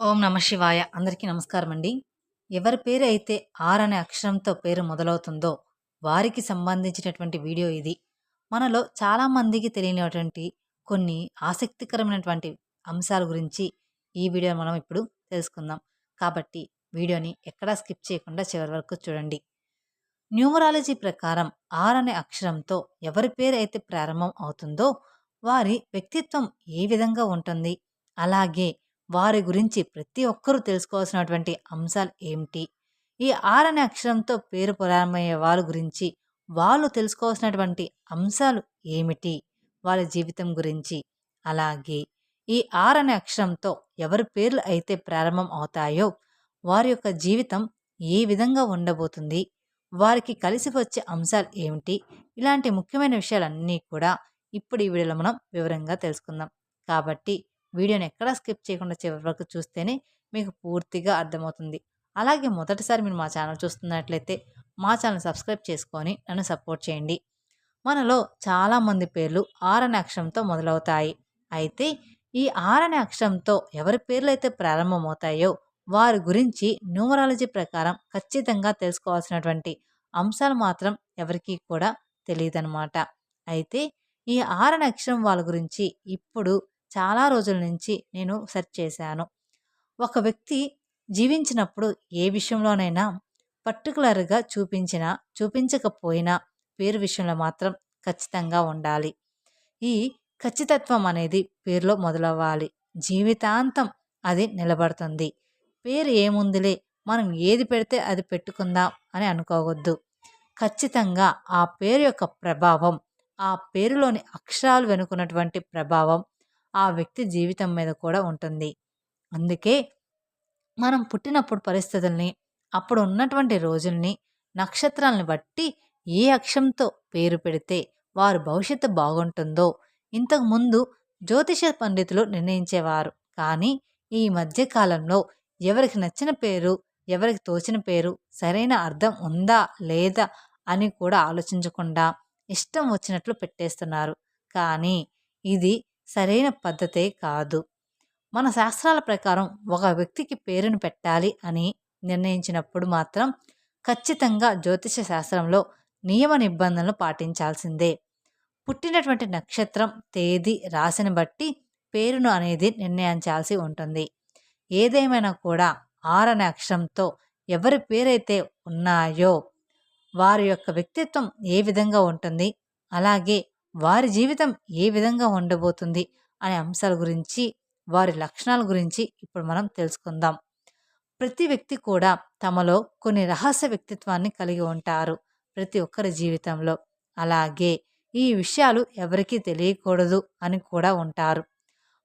ఓం నమ శివాయ. అందరికీ నమస్కారం అండి ఎవరి పేరు అయితే ఆర్ అనే అక్షరంతో పేరు మొదలవుతుందో వారికి సంబంధించినటువంటి వీడియో ఇది. మనలో చాలామందికి తెలియనటువంటి కొన్ని ఆసక్తికరమైనటువంటి అంశాల గురించి ఈ వీడియో మనం ఇప్పుడు తెలుసుకుందాం. కాబట్టి వీడియోని ఎక్కడా స్కిప్ చేయకుండా చివరి వరకు చూడండి. న్యూమరాలజీ ప్రకారం ఆర్ అనే అక్షరంతో ఎవరి పేరు అయితే ప్రారంభం అవుతుందో వారి వ్యక్తిత్వం ఏ విధంగా ఉంటుంది? అలాగే వారి గురించి ప్రతి ఒక్కరూ తెలుసుకోవాల్సినటువంటి అంశాలు ఏమిటి? ఈ ఆర్ అనే అక్షరంతో పేరు ప్రారంభమయ్యే వాళ్ళ గురించి వాళ్ళు తెలుసుకోవాల్సినటువంటి అంశాలు ఏమిటి? వాళ్ళ జీవితం గురించి. అలాగే ఈ ఆర్ అనే అక్షరంతో ఎవరి పేర్లు అయితే ప్రారంభం అవుతాయో వారి యొక్క జీవితం ఏ విధంగా ఉండబోతుంది? వారికి కలిసి వచ్చే అంశాలు ఏమిటి? ఇలాంటి ముఖ్యమైన విషయాలన్నీ కూడా ఇప్పుడు ఈ వీడియోలో మనం వివరంగా తెలుసుకుందాం. కాబట్టి వీడియోని ఎక్కడా స్కిప్ చేయకుండా చివరి వరకు చూస్తేనే మీకు పూర్తిగా అర్థమవుతుంది. అలాగే మొదటిసారి మీరు మా ఛానల్ చూస్తున్నట్లయితే మా ఛానల్ సబ్స్క్రైబ్ చేసుకొని నన్ను సపోర్ట్ చేయండి. మనలో చాలామంది పేర్లు ఆర్ అనే అక్షరంతో మొదలవుతాయి. అయితే ఈ ఆర్ అనే అక్షరంతో ఎవరి పేర్లు అయితే ప్రారంభమవుతాయో వారి గురించి న్యూమరాలజీ ప్రకారం ఖచ్చితంగా తెలుసుకోవాల్సినటువంటి అంశాలు మాత్రం ఎవరికీ కూడా తెలియదన్నమాట అయితే ఈ ఆర్ అక్షరం వాళ్ళ గురించి ఇప్పుడు చాలా రోజుల నుంచి నేను సెర్చ్ చేశాను. ఒక వ్యక్తి జీవించినప్పుడు ఏ విషయంలోనైనా పర్టికులర్గా చూపించినా చూపించకపోయినా పేరు విషయంలో మాత్రం ఖచ్చితంగా ఉండాలి. ఈ ఖచ్చితత్వం అనేది పేరులో మొదలవ్వాలి. జీవితాంతం అది నిలబడుతుంది. పేరు ఏముందిలే? మనం ఏది పెడితే అది పెట్టుకుందాం అని అనుకోవద్దు. ఖచ్చితంగా ఆ పేరు యొక్క ప్రభావం ఆ పేరులోని అక్షరాలు వెనుకున్నటువంటి ప్రభావం ఆ వ్యక్తి జీవితం మీద కూడా ఉంటుంది. అందుకే మనం పుట్టినప్పుడు పరిస్థితుల్ని అప్పుడు ఉన్నటువంటి రోజుల్ని నక్షత్రాలను బట్టి ఏ అక్షంతో పేరు పెడితే వారు భవిష్యత్తు బాగుంటుందో ఇంతకుముందు జ్యోతిష పండితులు నిర్ణయించేవారు. కానీ ఈ మధ్యకాలంలో ఎవరికి నచ్చిన పేరు ఎవరికి తోచిన పేరు సరైన అర్థం ఉందా లేదా అని కూడా ఆలోచించకుండా ఇష్టం వచ్చినట్లు పెట్టేస్తున్నారు. కానీ ఇది సరైన పద్ధతే కాదు. మన శాస్త్రాల ప్రకారం ఒక వ్యక్తికి పేరును పెట్టాలి అని నిర్ణయించినప్పుడు మాత్రం ఖచ్చితంగా జ్యోతిష శాస్త్రంలో నియమ నిబంధనలు పాటించాల్సిందే. పుట్టినటువంటి నక్షత్రం తేదీ రాశిని బట్టి పేరును అనేది నిర్ణయించాల్సి ఉంటుంది. ఏదేమైనా కూడా ఆర్ అనే అక్షరంతో ఎవరి పేరైతే ఉన్నాయో వారి యొక్క వ్యక్తిత్వం ఏ విధంగా ఉంటుంది? అలాగే వారి జీవితం ఏ విధంగా ఉండబోతుంది అనే అంశాల గురించి వారి లక్షణాల గురించి ఇప్పుడు మనం తెలుసుకుందాం. ప్రతి వ్యక్తి కూడా తమలో కొన్ని రహస్య వ్యక్తిత్వాన్ని కలిగి ఉంటారు ప్రతి ఒక్కరి జీవితంలో. అలాగే ఈ విషయాలు ఎవరికీ తెలియకూడదు అని కూడా ఉంటారు.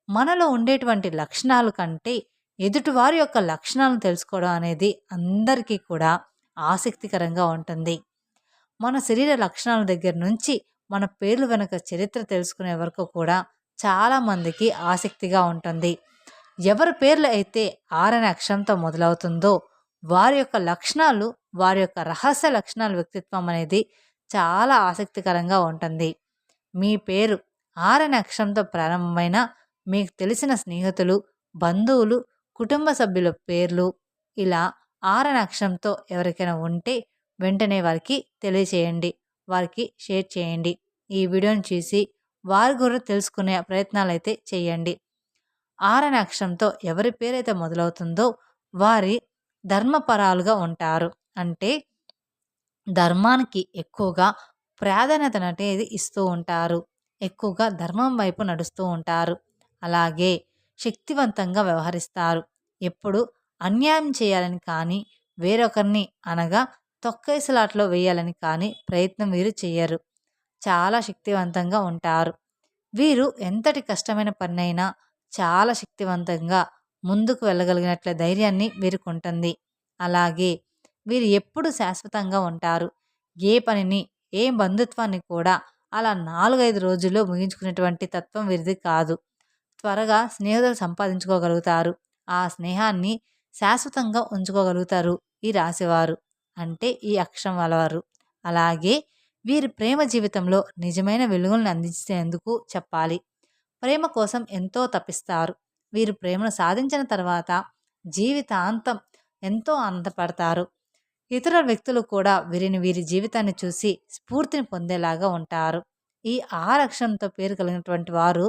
మనలో ఉండేటువంటి లక్షణాలు కంటే ఎదుటివారి యొక్క లక్షణాలను తెలుసుకోవడం అనేది అందరికీ కూడా ఆసక్తికరంగా ఉంటుంది. మన శరీర లక్షణాల దగ్గర నుంచి మన పేర్లు వెనుక చరిత్ర తెలుసుకునే వరకు కూడా చాలామందికి ఆసక్తిగా ఉంటుంది. ఎవరి పేర్లు అయితే ఆరని అక్షరంతో మొదలవుతుందో వారి యొక్క లక్షణాలు వారి యొక్క రహస్య లక్షణాలు వ్యక్తిత్వం అనేది చాలా ఆసక్తికరంగా ఉంటుంది. మీ పేరు ఆరని అక్షరంతో ప్రారంభమైన మీకు తెలిసిన స్నేహితులు బంధువులు కుటుంబ సభ్యుల పేర్లు ఇలా ఆరని అక్షరంతో ఎవరికైనా ఉంటే వెంటనే వారికి తెలియచేయండి. వారికి షేర్ చేయండి. ఈ వీడియోని చూసి వారి కూడా తెలుసుకునే ప్రయత్నాలు అయితే చేయండి. ఆరని అక్షరంతో ఎవరి పేరైతే మొదలవుతుందో వారి ధర్మపరాలుగా ఉంటారు. అంటే ధర్మానికి ఎక్కువగా ప్రాధాన్యత అనేది ఇస్తూ ఉంటారు. ఎక్కువగా ధర్మం వైపు నడుస్తూ ఉంటారు. అలాగే శక్తివంతంగా వ్యవహరిస్తారు. ఎప్పుడు అన్యాయం చేయాలని కానీ వేరొకరిని అనగా తొక్కైసలాట్లో వేయాలని కానీ ప్రయత్నం వీరు చేయరు చాలా శక్తివంతంగా ఉంటారు. వీరు ఎంతటి కష్టమైన పనైనా చాలా శక్తివంతంగా ముందుకు వెళ్ళగలిగినట్ల ధైర్యాన్ని వీరికి ఉంటుంది. అలాగే వీరు ఎప్పుడు శాశ్వతంగా ఉంటారు. ఏ పనిని ఏ బంధుత్వాన్ని కూడా అలా నాలుగైదు రోజుల్లో ముగించుకునేటువంటి తత్వం వీరిది కాదు. త్వరగా స్నేహితులు సంపాదించుకోగలుగుతారు. ఆ స్నేహాన్ని శాశ్వతంగా ఉంచుకోగలుగుతారు ఈ రాశివారు. అంటే ఈ అక్షరం వలవారు అలాగే వీరి ప్రేమ జీవితంలో నిజమైన వెలుగులను అందించేందుకు చెప్పాలి. ప్రేమ కోసం ఎంతో తప్పిస్తారు వీరు ప్రేమను సాధించిన తర్వాత జీవితాంతం ఎంతో ఆనందపడతారు. ఇతర వ్యక్తులు కూడా వీరిని వీరి జీవితాన్ని చూసి స్ఫూర్తిని పొందేలాగా ఉంటారు. ఈ ఆరక్షణతో పేరు కలిగినటువంటి వారు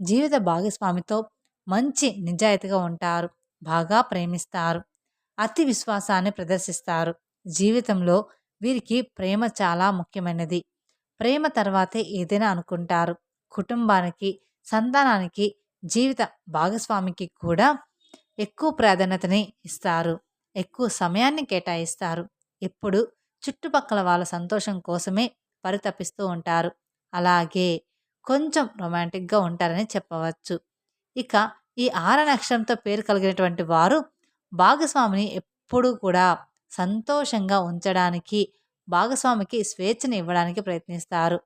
జీవిత భాగస్వామితో మంచి నిజాయితీగా ఉంటారు. బాగా ప్రేమిస్తారు. అతి విశ్వాసాన్ని ప్రదర్శిస్తారు. జీవితంలో వీరికి ప్రేమ చాలా ముఖ్యమైనది. ప్రేమ తర్వాతే ఏదైనా అనుకుంటారు. కుటుంబానికి సంతానానికి జీవిత భాగస్వామికి కూడా ఎక్కువ ప్రాధాన్యతని ఇస్తారు. ఎక్కువ సమయాన్ని కేటాయిస్తారు. ఎప్పుడు చుట్టుపక్కల వాళ్ళ సంతోషం కోసమే పరితపిస్తూ ఉంటారు. అలాగే కొంచెం రొమాంటిక్గా ఉంటారని చెప్పవచ్చు. ఇక ఈ ఆర నక్షత్రంతో పేరు కలిగినటువంటి వారు భాగస్వామిని ఎప్పుడూ కూడా సంతోషంగా ఉంచడానికి భాగస్వామికి స్వేచ్ఛను ఇవ్వడానికి ప్రయత్నిస్తారు.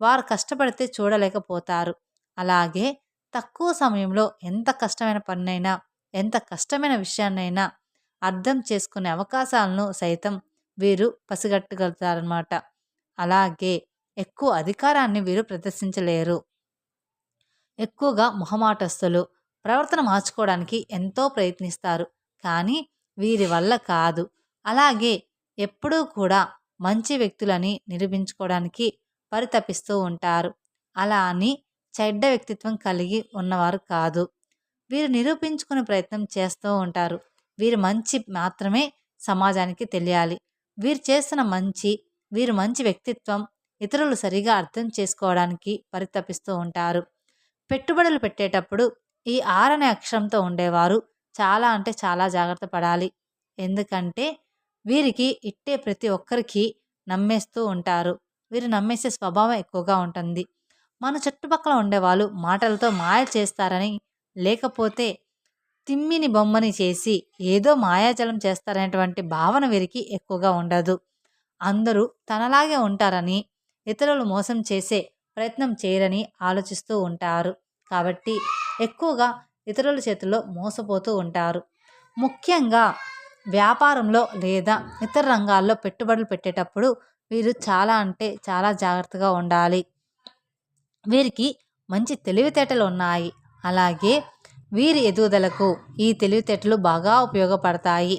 వారు కష్టపడితే చూడలేకపోతారు. అలాగే తక్కువ సమయంలో ఎంత కష్టమైన పనినైనా ఎంత కష్టమైన విషయాన్నైనా అర్థం చేసుకునే అవకాశాలను సైతం వీరు పసిగట్టగలుగుతారన్నమాట అలాగే ఎక్కువ అధికారాన్ని వీరు ప్రదర్శించలేరు. ఎక్కువగా మొహమాటస్తులు ప్రవర్తన మార్చుకోవడానికి ఎంతో ప్రయత్నిస్తారు. కానీ వీరి వల్ల కాదు. అలాగే ఎప్పుడూ కూడా మంచి వ్యక్తులని నిరూపించుకోవడానికి పరితపిస్తూ ఉంటారు. అలా అని చెడ్డ వ్యక్తిత్వం కలిగి ఉన్నవారు కాదు. వీరు నిరూపించుకునే ప్రయత్నం చేస్తూ ఉంటారు. వీరు మంచి మాత్రమే సమాజానికి తెలియాలి. వీరు చేస్తున్న మంచి వీరు మంచి వ్యక్తిత్వం ఇతరులు సరిగా అర్థం చేసుకోవడానికి పరితపిస్తూ ఉంటారు. పెట్టుబడులు పెట్టేటప్పుడు ఈ ఆరనే అక్షరంతో ఉండేవారు చాలా అంటే చాలా జాగ్రత్త పడాలి. ఎందుకంటే వీరికి ఇట్టే ప్రతి ఒక్కరికి నమ్మేస్తూ ఉంటారు. వీరు నమ్మేసే స్వభావం ఎక్కువగా ఉంటుంది. మన చుట్టుపక్కల ఉండేవాళ్ళు మాటలతో మాయ చేస్తారని లేకపోతే తిమ్మిని బొమ్మని చేసి ఏదో మాయాజలం చేస్తారనేటువంటి భావన వీరికి ఎక్కువగా ఉండదు. అందరూ తనలాగే ఉంటారని ఇతరులు మోసం చేసే ప్రయత్నం చేయరని ఆలోచిస్తూ ఉంటారు. కాబట్టి ఎక్కువగా ఇతరుల చేతుల్లో మోసపోతూ ఉంటారు. ముఖ్యంగా వ్యాపారంలో లేదా ఇతర రంగాల్లో పెట్టుబడులు పెట్టేటప్పుడు వీరు చాలా అంటే చాలా జాగ్రత్తగా ఉండాలి. వీరికి మంచి తెలివితేటలు ఉన్నాయి. అలాగే వీరి ఎదుగుదలకు ఈ తెలివితేటలు బాగా ఉపయోగపడతాయి.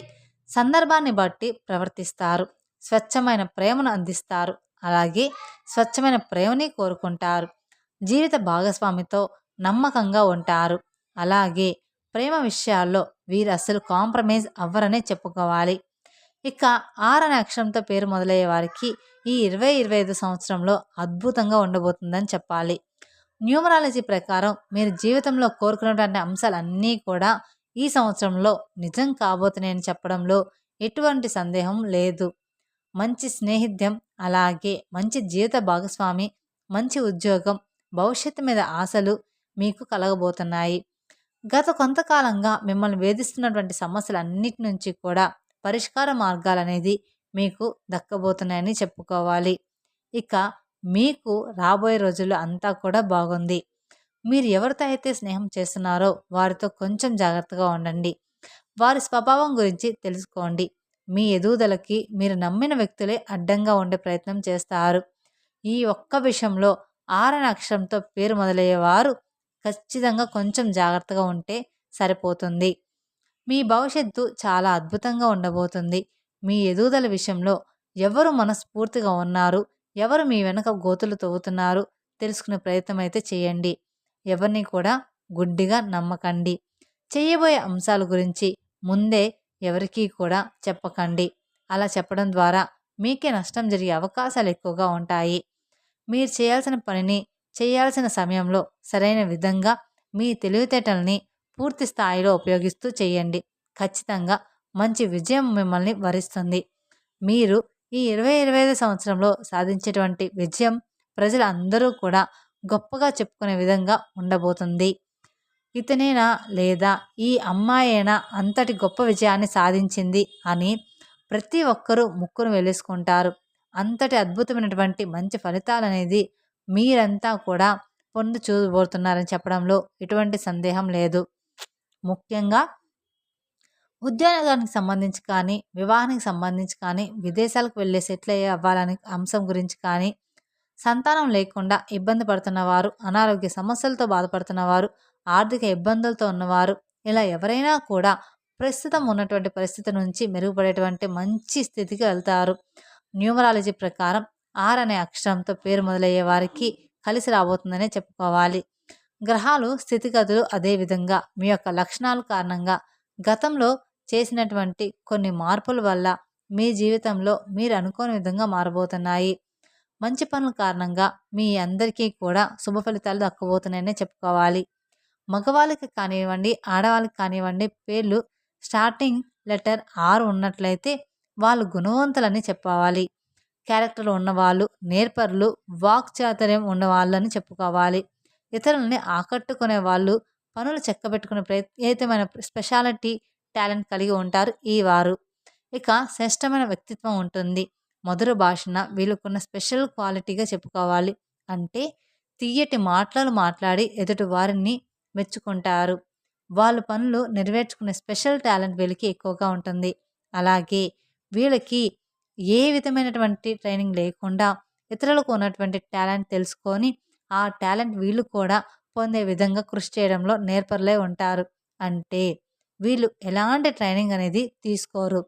సందర్భాన్ని బట్టి ప్రవర్తిస్తారు. స్వచ్ఛమైన ప్రేమను అందిస్తారు. అలాగే స్వచ్ఛమైన ప్రేమని కోరుకుంటారు. జీవిత భాగస్వామితో నమ్మకంగా ఉంటారు. అలాగే ప్రేమ విషయాల్లో వీరు అసలు కాంప్రమైజ్ అవ్వరనే చెప్పుకోవాలి. ఇక ఆరని అక్షరంతో పేరు మొదలయ్యే వారికి ఈ ఇరవై ఇరవై ఐదు సంవత్సరంలో అద్భుతంగా ఉండబోతుందని చెప్పాలి. న్యూమరాలజీ ప్రకారం మీరు జీవితంలో కోరుకున్నటువంటి అంశాలన్నీ కూడా ఈ సంవత్సరంలో నిజం కాబోతున్నాయని చెప్పడంలో ఎటువంటి సందేహం లేదు. మంచి స్నేహిత్యం అలాగే మంచి జీవిత భాగస్వామి మంచి ఉద్యోగం భవిష్యత్తు మీద ఆశలు మీకు కలగబోతున్నాయి. గత కొంతకాలంగా మిమ్మల్ని వేధిస్తున్నటువంటి సమస్యలన్నిటి నుంచి కూడా పరిష్కార మార్గాలు అనేది మీకు దక్కబోతున్నాయని చెప్పుకోవాలి. ఇక మీకు రాబోయే రోజుల్లో అంతా కూడా బాగుంది. మీరు ఎవరితో అయితే స్నేహం చేస్తున్నారో వారితో కొంచెం జాగ్రత్తగా ఉండండి. వారి స్వభావం గురించి తెలుసుకోండి. మీ ఎదుగుదలకి మీరు నమ్మిన వ్యక్తులే అడ్డంగా ఉండే ప్రయత్నం చేస్తారు. ఈ ఒక్క విషయంలో ఆరణ అక్షరంతో పేరు మొదలయ్యేవారు ఖచ్చితంగా కొంచెం జాగ్రత్తగా ఉంటే సరిపోతుంది. మీ భవిష్యత్తు చాలా అద్భుతంగా ఉండబోతుంది. మీ ఎదుగుదల విషయంలో ఎవరు మనస్ఫూర్తిగా ఉన్నారు? ఎవరు మీ వెనక గోతులు తవ్వుతున్నారు? తెలుసుకునే ప్రయత్నం అయితే చేయండి. ఎవరిని కూడా గుడ్డిగా నమ్మకండి. చేయబోయే అంశాల గురించి ముందే ఎవరికీ కూడా చెప్పకండి. అలా చెప్పడం ద్వారా మీకే నష్టం జరిగే అవకాశాలు ఎక్కువగా ఉంటాయి. మీరు చేయాల్సిన పనిని చేయాల్సిన సమయంలో సరైన విధంగా మీ తెలివితేటల్ని పూర్తి స్థాయిలో ఉపయోగిస్తూ చేయండి. ఖచ్చితంగా మంచి విజయం మిమ్మల్ని వరిస్తుంది. మీరు ఈ ఇరవై ఇరవై ఐదు సంవత్సరంలో సాధించేటువంటి విజయం ప్రజలందరూ కూడా గొప్పగా చెప్పుకునే విధంగా ఉండబోతుంది. ఇతనేనా లేదా ఈ అమ్మాయేనా అంతటి గొప్ప విజయాన్ని సాధించింది అని ప్రతి ఒక్కరూ ముక్కును వెలేసుకుంటారు. అంతటి అద్భుతమైనటువంటి మంచి ఫలితాలు అనేది మీరంతా కూడా పొందు చూడబోతున్నారని చెప్పడంలో ఎటువంటి సందేహం లేదు. ముఖ్యంగా ఉద్యోగానికి సంబంధించి కానీ వివాహానికి సంబంధించి కానీ విదేశాలకు వెళ్ళే సెటిల్ అయ్యే అవ్వాలని అంశం గురించి కానీ సంతానం లేకుండా ఇబ్బంది పడుతున్న వారు అనారోగ్య సమస్యలతో బాధపడుతున్న వారు ఆర్థిక ఇబ్బందులతో ఉన్నవారు ఇలా ఎవరైనా కూడా ప్రస్తుతం ఉన్నటువంటి పరిస్థితి నుంచి మెరుగుపడేటువంటి మంచి స్థితికి వెళ్తారు. న్యూమరాలజీ ప్రకారం ఆర్ అనే అక్షరంతో పేరు మొదలయ్యే వారికి కలిసి రాబోతుందనే చెప్పుకోవాలి. గ్రహాలు స్థితిగతులు అదేవిధంగా మీ యొక్క లక్షణాల కారణంగా గతంలో చేసినటువంటి కొన్ని మార్పుల వల్ల మీ జీవితంలో మీరు అనుకోని విధంగా మారబోతున్నాయి. మంచి పనుల కారణంగా మీ అందరికీ కూడా శుభ ఫలితాలు దక్కబోతున్నాయనే చెప్పుకోవాలి. మగవాళ్ళకి కానివ్వండి ఆడవాళ్ళకి కానివ్వండి పేర్లు స్టార్టింగ్ లెటర్ ఆరు ఉన్నట్లయితే వాళ్ళు గుణవంతులని చెప్పవాలి క్యారెక్టర్ ఉన్నవాళ్ళు నేర్పరులు వాక్చాతుర్యం ఉన్నవాళ్ళని చెప్పుకోవాలి. ఇతరులని ఆకట్టుకునే వాళ్ళు పనులు చెక్కబెట్టుకునే ప్రత్యేకమైన స్పెషాలిటీ టాలెంట్ కలిగి ఉంటారు ఈ వారు. ఇక శ్రేష్టమైన వ్యక్తిత్వం ఉంటుంది. మధుర భాషన వీళ్ళకున్న స్పెషల్ క్వాలిటీగా చెప్పుకోవాలి. అంటే తీయటి మాటలు మాట్లాడి ఎదుటి వారిని మెచ్చుకుంటారు. వాళ్ళ పనులు నెరవేర్చుకునే స్పెషల్ టాలెంట్ వీళ్ళకి ఎక్కువగా ఉంటుంది. అలాగే వీళ్ళకి ఏ విధమైనటువంటి ట్రైనింగ్ లేకుండా ఇతరులకు ఉన్నటువంటి టాలెంట్ తెలుసుకొని ఆ టాలెంట్ వీళ్ళు కూడా పొందే విధంగా కృషి చేయడంలో నేర్పరులే ఉంటారు. అంటే వీళ్ళు ఎలాంటి ట్రైనింగ్ అనేది తీసుకోరు.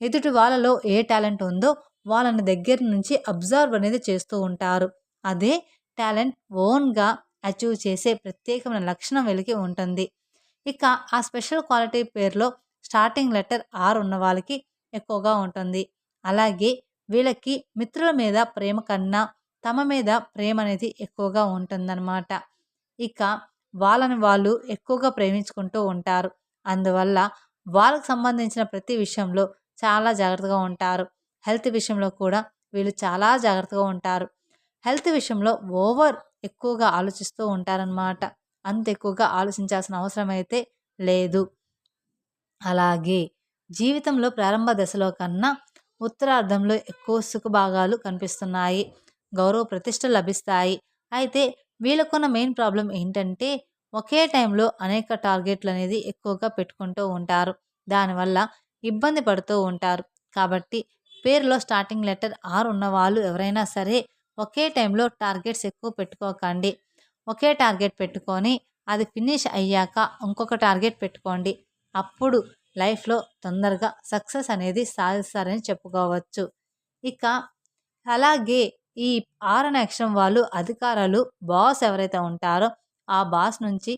ఎదుటి వాళ్ళలో ఏ టాలెంట్ ఉందో వాళ్ళని దగ్గర నుంచి అబ్జర్వ్ అనేది చేస్తూ ఉంటారు. అదే టాలెంట్ ఓన్గా అచీవ్ చేసే ప్రత్యేకమైన లక్షణం వెలికి ఉంటుంది. ఇక ఆ స్పెషల్ క్వాలిటీ పేరులో స్టార్టింగ్ లెటర్ ఆర్ ఉన్న వాళ్ళకి ఎక్కువగా ఉంటుంది. అలాగే వీళ్ళకి మిత్రుల మీద ప్రేమ కన్నా తమ మీద ప్రేమ అనేది ఎక్కువగా ఉంటుందన్నమాట. ఇక వాళ్ళని వాళ్ళు ఎక్కువగా ప్రేమించుకుంటూ ఉంటారు. అందువల్ల వాళ్ళకు సంబంధించిన ప్రతి విషయంలో చాలా జాగ్రత్తగా ఉంటారు. హెల్త్ విషయంలో కూడా వీళ్ళు చాలా జాగ్రత్తగా ఉంటారు. హెల్త్ విషయంలో ఓవర్ ఎక్కువగా ఆలోచిస్తూ ఉంటారనమాట అంత ఎక్కువగా ఆలోచించాల్సిన అవసరం అయితే లేదు. అలాగే జీవితంలో ప్రారంభ దశలో కన్నా ఉత్తరార్ధంలో ఎక్కువ సుఖభాగాలు కనిపిస్తున్నాయి. గౌరవ ప్రతిష్ట లభిస్తాయి. అయితే వీళ్ళకున్న మెయిన్ ప్రాబ్లం ఏంటంటే ఒకే టైంలో అనేక టార్గెట్లు అనేది ఎక్కువగా పెట్టుకుంటూ ఉంటారు. దానివల్ల ఇబ్బంది పడుతూ ఉంటారు. కాబట్టి పేరులో స్టార్టింగ్ లెటర్ ఆర్ ఉన్న వాళ్ళు ఎవరైనా సరే ఒకే టైంలో టార్గెట్స్ ఎక్కువ పెట్టుకోకండి. ఒకే టార్గెట్ పెట్టుకొని అది ఫినిష్ అయ్యాక ఇంకొక టార్గెట్ పెట్టుకోండి. అప్పుడు లైఫ్లో తొందరగా సక్సెస్ అనేది సాధిస్తారని చెప్పుకోవచ్చు. ఇక అలాగే ఈ ఆరు అనే వాళ్ళు అధికారులు బాస్ ఎవరైతే ఉంటారో ఆ బాస్ నుంచి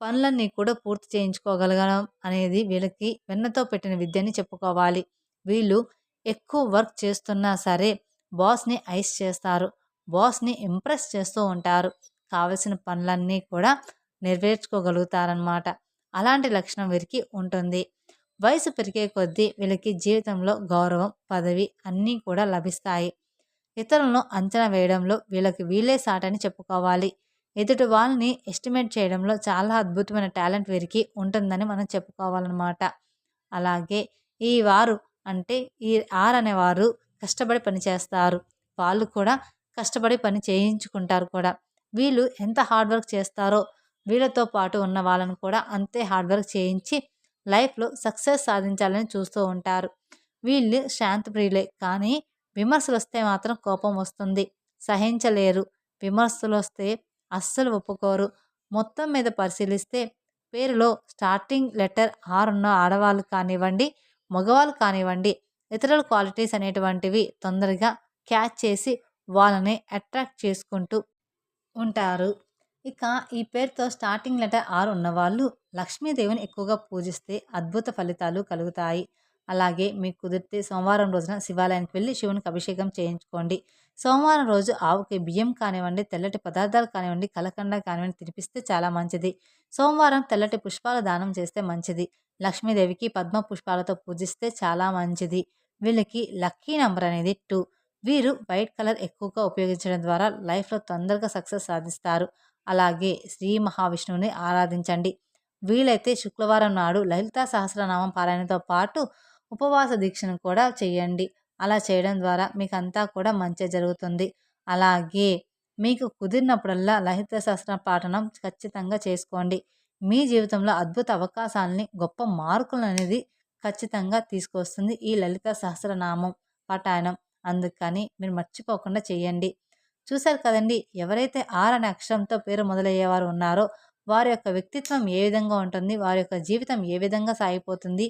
పనులన్నీ కూడా పూర్తి చేయించుకోగలగడం అనేది వీళ్ళకి వెన్నతో పెట్టిన విద్యని చెప్పుకోవాలి. వీళ్ళు ఎక్కువ వర్క్ చేస్తున్నా సరే బాస్ని ఐస్ చేస్తారు. బాస్ని ఇంప్రెస్ చేస్తూ ఉంటారు. కావలసిన పనులన్నీ కూడా నెరవేర్చుకోగలుగుతారనమాట అలాంటి లక్షణం వీరికి ఉంటుంది. వయసు పెరిగే కొద్దీ వీళ్ళకి జీవితంలో గౌరవం పదవి అన్నీ కూడా లభిస్తాయి. ఇతరులను అంచనా వేయడంలో వీళ్ళకి వీలే సాటని చెప్పుకోవాలి. ఎదుటి వాళ్ళని ఎస్టిమేట్ చేయడంలో చాలా అద్భుతమైన టాలెంట్ వీరికి ఉంటుందని మనం చెప్పుకోవాలన్నమాట. అలాగే ఈ వారు అంటే ఈ ఆర్ అనేవారు కష్టపడి పనిచేస్తారు వాళ్ళు కూడా కష్టపడి పని చేయించుకుంటారు కూడా. వీళ్ళు ఎంత హార్డ్ వర్క్ చేస్తారో వీళ్ళతో పాటు ఉన్న వాళ్ళని కూడా అంతే హార్డ్ వర్క్ చేయించి లైఫ్లో సక్సెస్ సాధించాలని చూస్తూ ఉంటారు. వీళ్ళు శాంతి ప్రియులే కానీ విమర్శలు వస్తే మాత్రం కోపం వస్తుంది. సహించలేరు. విమర్శలు వస్తే అస్సలు ఒప్పుకోరు. మొత్తం మీద పరిశీలిస్తే పేరులో స్టార్టింగ్ లెటర్ ఆర్ ఉన్న ఆడవాళ్ళు కానివ్వండి మగవాళ్ళు కానివ్వండి ఇతరుల క్వాలిటీస్ అనేటువంటివి తొందరగా క్యాచ్ చేసి వాళ్ళని అట్రాక్ట్ చేసుకుంటూ ఉంటారు. ఇక ఈ పేరుతో స్టార్టింగ్ లెటర్ ఆర్ ఉన్నవాళ్ళు లక్ష్మీదేవిని ఎక్కువగా పూజిస్తే అద్భుత ఫలితాలు కలుగుతాయి. అలాగే మీకు కుదిరితే సోమవారం రోజున శివాలయానికి వెళ్ళి శివునికి అభిషేకం చేయించుకోండి. సోమవారం రోజు ఆవుకి బియ్యం కానివ్వండి తెల్లటి పదార్థాలు కానివ్వండి కలకండ కానివ్వండి తినిపిస్తే చాలా మంచిది. సోమవారం తెల్లటి పుష్పాల దానం చేస్తే మంచిది. లక్ష్మీదేవికి పద్మ పుష్పాలతో పూజిస్తే చాలా మంచిది. వీళ్ళకి లక్కీ నెంబర్ అనేది టూ. వీరు వైట్ కలర్ ఎక్కువగా ఉపయోగించడం ద్వారా లైఫ్లో తొందరగా సక్సెస్ సాధిస్తారు. అలాగే శ్రీ మహావిష్ణువుని ఆరాధించండి. వీలైతే శుక్రవారం నాడు లలితా సహస్రనామం పారాయణతో పాటు ఉపవాస దీక్షను కూడా చేయండి. అలా చేయడం ద్వారా మీకు అంతా కూడా మంచి జరుగుతుంది. అలాగే మీకు కుదిరినప్పుడల్లా లలిత సహస్ర పాఠనం ఖచ్చితంగా చేసుకోండి. మీ జీవితంలో అద్భుత అవకాశాలని గొప్ప మార్కులు అనేది ఖచ్చితంగా తీసుకొస్తుంది ఈ లలిత సహస్రనామం పాఠాయనం అందుకని మీరు మర్చిపోకుండా చేయండి. చూశారు కదండి! ఎవరైతే ఆర్ అనే అక్షరంతో పేరు మొదలయ్యేవారు ఉన్నారో వారి యొక్క వ్యక్తిత్వం ఏ విధంగా ఉంటుంది వారి యొక్క జీవితం ఏ విధంగా సాగిపోతుంది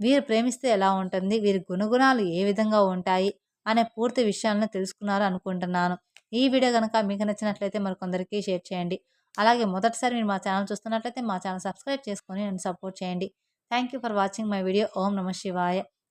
వీరు ప్రేమిస్తే ఎలా ఉంటుంది వీరి గుణగుణాలు ఏ విధంగా ఉంటాయి అనే పూర్తి విషయాలను తెలుసుకున్నారు అనుకుంటున్నాను. ఈ వీడియో కనుక మీకు నచ్చినట్లయితే మరికొందరికి షేర్ చేయండి. అలాగే మొదటిసారి మీరు మా ఛానల్ చూస్తున్నట్లయితే మా ఛానల్ సబ్స్క్రైబ్ చేసుకొని నన్ను సపోర్ట్ చేయండి. Thank you for watching my video. ఓం నమ శివాయ.